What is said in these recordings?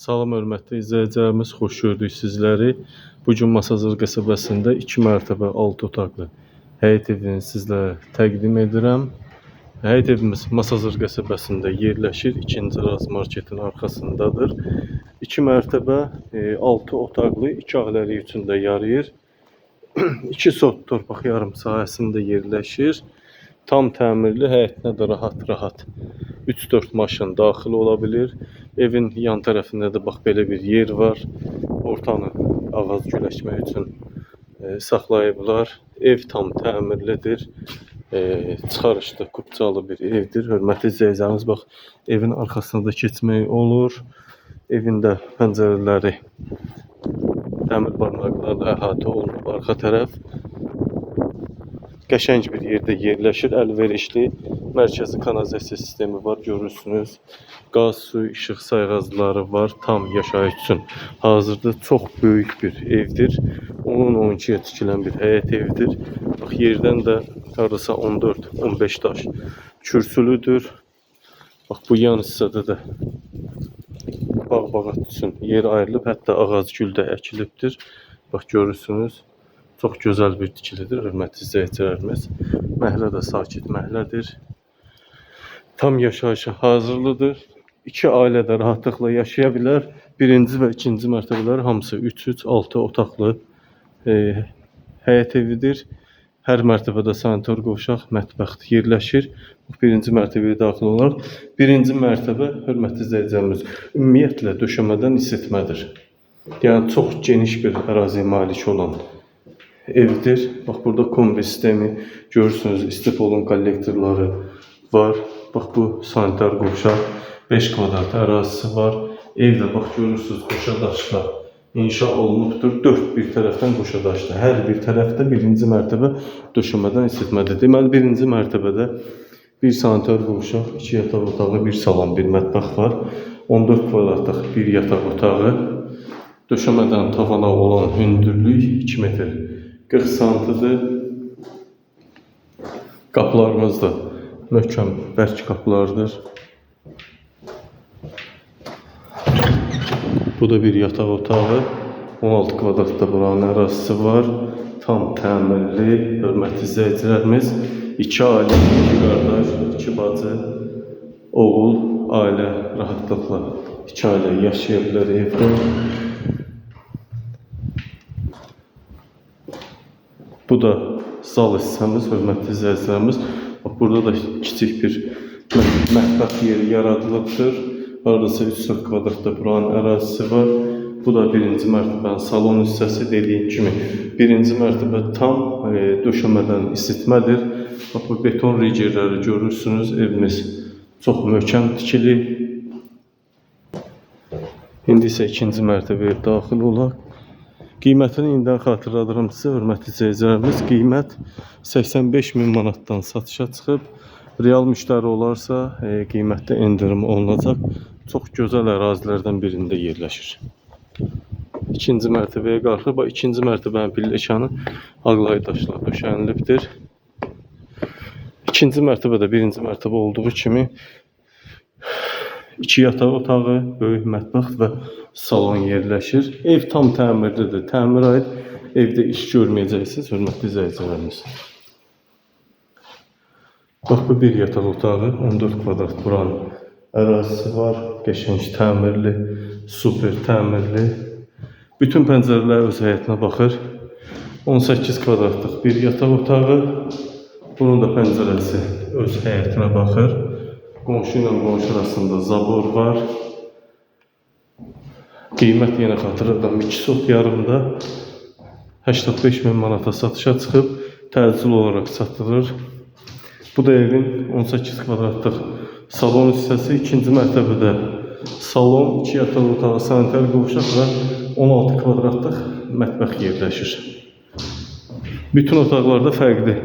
Salam hörmətli izləyicilərimiz, xoş gördük sizləri. Bu gün Masazır qəsəbəsində 2 mərtəbə 6 otaqlı həyət evini sizlərə təqdim edirəm. Həyət evimiz Masazır qəsəbəsində yerləşir. 2-ci Raz marketin arxasındadır. 2 mərtəbə 6 otaqlı, 2 ailəlik üçün də yarayır. 2 sot torpaq yarım sahəsində yerləşir. Tam təmirli, həyətinə də rahat-rahat 3-4 maşın daxil ola bilir. Evin yan tərəfində də bax belə bir yer var. Ortanı ağac güləşmək üçün e, saxlayıblar. Ev tam təmirlidir. E, çıxarışda kupçalı bir evdir. Hörmətli izləyicilərimiz bax evin arxasına da keçmək olur. Evin də pəncərələri dəmir barmaqlarla əhatə olunub arxa tərəf. Qəşəng bir yerdə yerləşir, əlverişli. Mərkəzi kanalizasiya sistemi var, görürsünüz. Qaz, su, işıq sayğacları var, tam yaşayış üçün. Hazırda çox böyük bir evdir. Onun 12-yə tikilən bir həyət evidir. Bax yerdən də hardasa 14-15 daş kürsülüdür. Bax bu yan hissədə də bağ-bağat üçün yer ayrılıb, hətta ağac gül də əkilibdir. Bax görürsünüz. Çox gözəl bir tikilidir, hörmətli izləyicilərimiz. Məhəllə də sakit məhəllədir. Tam yaşayışa hazırlıdır. İki ailə də rahatlıqla yaşaya bilər. Birinci və ikinci mərtəbələr hamısı 3-3, 6 otaqlı e, həyət evidir. Hər mərtəbədə sanitar qovşaq, mətbəx yerləşir. Bu birinci mərtəbəyə daxil olaraq. Birinci mərtəbə, hörmətli izləyicilərimiz, ümumiyyətlə döşəmədən isitmədir. Yəni çox geniş bir əraziyə malik olan evdir. Bax burada kombi sistemi görürsünüz. İstipolun kollektorları var. Bax bu sanitar qovşaq 5 kvadrat ərazisi var. Evdə bax görürsünüz qoşa daşla inşa olunubdur. 4 bir tərəfdən qoşa daşla. Hər bir tərəfdə birinci mərtəbə döşəmədən isitmədir. Deməli birinci mərtəbədə bir sanitar qovşaq, 2 yataq otağı, bir salon, bir mətbəx var. 14 kvadratlıq bir yataq otağı. Döşəmədən tavana olan hündürlük 2 metr 40 santıdır. Qapılarımız da möhkəm bərk qapılardır. Bu da bir yataq otağı. 16 kvadratda buranın ərazisi var. Tam təmirli, hörmətli izləyicilərimiz. 2 ailə, 2 qardaş, 2 bacı, oğul, ailə rahatlıqla 2 ailə yaşaya bilər. Bu da zal hissəmiz, hörmətli izləyicilərimiz. Bax burada da kiçik bir mət- mətbəx yeri yaradılıbdır. Hardasa 3-4 kvadratda buranın ərazisi var. Bu da birinci mərtəbənin salon hissəsi dediyim kimi. Birinci mərtəbə tam e, döşəmədən isitmədir. Bax bu beton ricerləri görürsünüz. Evimiz çox möhkəm tikili. İndi isə ikinci mərtəbəyə daxil olaq. Qiymətini indidən xatırladıram sizə, hörmətli izləyicilərimiz. Qiymət 85 min manatdan satışa çıxıb. Real müştəri olarsa, e, qiymətdə endirim olunacaq. Çox gözəl ərazilərdən birində yerləşir. İkinci mərtəbəyə qalxır. Bax, ikinci mərtəbənin pilləkanı ağlay daşla döşənilibdir. İkinci mərtəbədə birinci mərtəbə olduğu kimi İki yataq otağı, böyük mətbəx və salon yerləşir. Ev tam təmirlidir. Təmirə aid evdə iş görməyəcəksiniz, hörmətli izləyicilərimiz. Bax bu bir yataq otağı, 14 kvadrat buranın ərazisi var. Qəşəng təmirli, super təmirli. Bütün pəncərələr öz həyətinə baxır. 18 kvadratlıq bir yataq otağı. Bunun da pəncərəsi öz həyətinə baxır. Qonşu ilə qonşu arasında zabor var. Qiymət yenə xatırladım 2 sot yarımda 85 min manata satışa çıxıb təcil olaraq satılır. Bu da evin 18 kvadratlıq salon hissəsi. ikinci mərtəbədə salon, 2 yataq otağı, sanitar qovşaq və 16 kvadratlıq mətbəx yerləşir. Bütün otaqlarda fərqli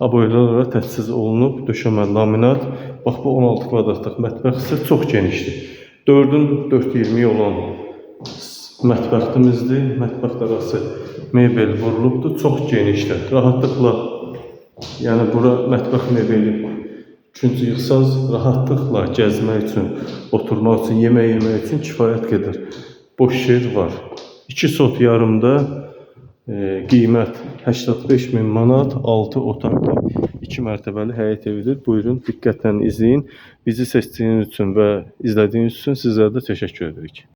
aboylarla təchiz olunub, döşəmə laminat. Bax bu 16 kvadratlıq mətbəx isə çox genişdir. 4-ün 420 olan mətbəximizdir. Mətbəx arası mebel vurulubdur, çox genişdir. Rahatlıqla yəni bura mətbəx mebeli Üçüncü yığsaz rahatlıqla gəzmək üçün, oturmaq üçün, yemək yemək üçün kifayət qədər boş yer var. 2 sot yarımda e, qiymət 85 min manat, 6 otaqlı, 2 mərtəbəli həyət evidir. Buyurun, diqqətlə izləyin. Bizi seçdiyiniz üçün və izlədiyiniz üçün sizlərə də təşəkkür edirik.